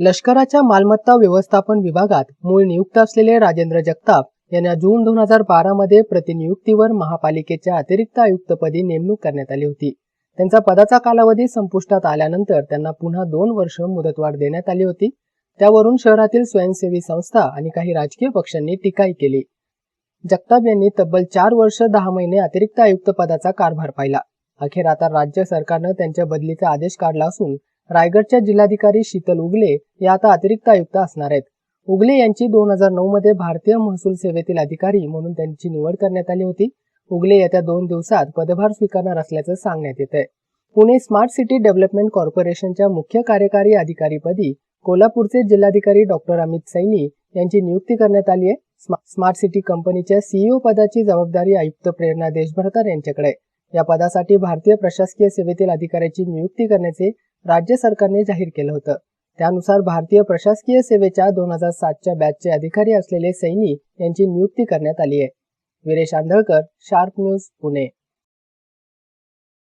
लष्कराच्या मालमत्ता व्यवस्थापन विभागात मूळ नियुक्त असलेले राजेंद्र जगताप यांना जून दोन हजार बारा मध्ये प्रतिनियुक्तीवर महापालिकेच्या अतिरिक्त आयुक्तपदी नेमणूक करण्यात आली होती. त्यांचा पदाचा कालावधी संपुष्टात आल्यानंतर त्यांना पुन्हा दोन वर्ष मुदतवाढ देण्यात आली होती. त्यावरून शहरातील स्वयंसेवी संस्था आणि काही राजकीय पक्षांनी टीकाही केली. जगताप यांनी तब्बल चार वर्ष दहा महिने अतिरिक्त आयुक्त पदाचा कारभार पाहिला. अखेर आता राज्य सरकारनं त्यांच्या बदलीचा आदेश काढला असून रायगडच्या जिल्हाधिकारी शीतल उगले या आता अतिरिक्त आयुक्त असणार आहेत. उगले यांची दोन हजार नऊ मध्ये भारतीय महसूल सेवेतील अधिकारी म्हणून त्यांची निवड करण्यात आली होती. उगले येत्या दोन दिवसात पदभार स्वीकारणार असल्याचं सांगण्यात येत आहे पुणे स्मार्ट सिटी डेव्हलपमेंट कॉर्पोरेशनच्या मुख्य कार्यकारी अधिकारीपदी कोल्हापूरचे जिल्हाधिकारी डॉक्टर अमित सैनी यांची नियुक्ती करण्यात आली आहे. स्मार्ट सिटी कंपनीच्या सीईओ पदाची जबाबदारी आयुक्त प्रेरणा देशभरकर यांच्याकडे आहे. या पदासाठी भारतीय प्रशासकीय सेवेतील अधिकाऱ्याची नियुक्ती करण्याचे राज्य सरकारने जाहीर केलं होतं. त्यानुसार भारतीय प्रशासकीय सेवेच्या दोन हजार सातच्या बॅचचे अधिकारी असलेले सैनी यांची नियुक्ती करण्यात आली आहे. Viresh Andhalkar sharp news Pune.